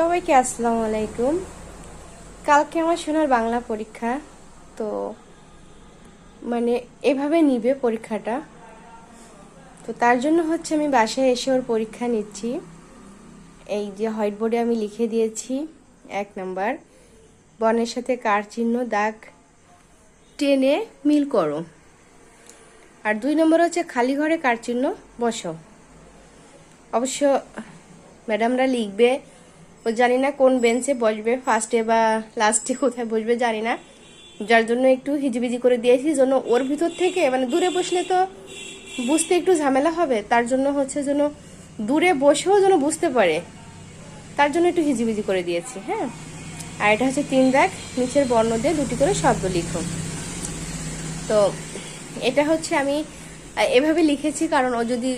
সবাইকে আসসালামু আলাইকুম। কালকে আমার সোনার বাংলা পরীক্ষা, তো মানে এভাবে নিবে পরীক্ষাটা। তো তার জন্য হচ্ছে আমি বাসায় এসে ওর পরীক্ষা নিচ্ছি। এই যে হোয়াইট বোর্ডে আমি লিখে দিয়েছি, এক নাম্বার। বনের সাথে কার চিহ্ন দাগ টেনে মিল করো। আর দুই নম্বর হচ্ছে খালি ঘরে কার চিহ্ন বসো অবশ্য ম্যাডামরা লিখবে জানি না কোন বেঞ্চে বসবে ফার্স্টে বা লাস্টে কোথায় বসবে জানি না। যার জন্য একটু হিজিবিজি করে দিয়েছি জন্য ওর ভিতর থেকে মানে দূরে বসলে তো বুঝতে একটু ঝামেলা হবে, তার জন্য হচ্ছে যেন দূরে বসেও যেন বুঝতে পারে। তার জন্য একটু হিজিবিজি করে দিয়েছি হ্যাঁ। আর এটা হচ্ছে তিন দাগ নিচের বর্ণ দিয়ে দুটি করে শব্দ লিখো। তো এটা হচ্ছে আমি এভাবে লিখেছি, কারণ ও যদি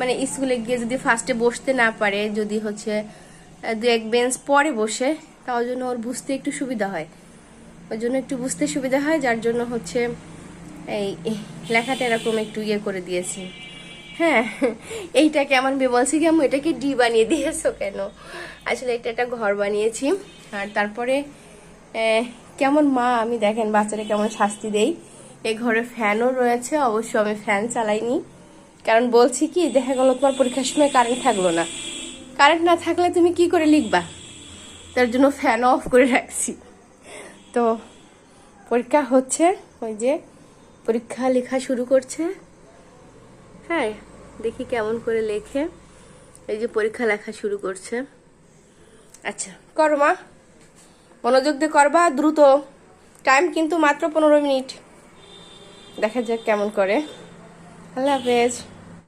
মানে স্কুলে গিয়ে যদি ফার্স্টে বসতে না পারে, যদি হচ্ছে দু এক বেঞ্চ পরে বসে তার জন্য ওর বুঝতে একটু সুবিধা হয়। ওর জন্য একটু বুঝতে সুবিধা হয়, যার জন্য হচ্ছে এই লেখাটা এরকম একটু ইয়ে করে দিয়েছি। হ্যাঁ এইটা কেমন বে বলছি কি আমি এটাকে ডি বানিয়ে দিয়েছ কেন? আসলে এটা একটা ঘর বানিয়েছি। আর তারপরে কেমন মা, আমি দেখেন বাচ্চারা কেমন শাস্তি দেই। এই ঘরে ফ্যানও রয়েছে, অবশ্য আমি ফ্যান চালাইনি। কারণ বলছি কি, দেখা গেল তোমার পরীক্ষার সময় কারেন্ট থাকল না। কারেন্ট না থাকলে তুমি কি করে লিখবা? তার জন্য ফ্যান অফ করে রাখছি। তো, পরীক্ষা হচ্ছে, ওই যে পরীক্ষা লেখা শুরু করছে। হ্যাঁ দেখি কেমন করে লেখে। এই যে পরীক্ষা লেখা শুরু করছে। আচ্ছা করো মা। মনোযোগ দিয়ে করবা, দ্রুত। টাইম কিন্তু মাত্র পনেরো মিনিট। দেখা যাক কেমন করে। আল্লাহ হাফেজ।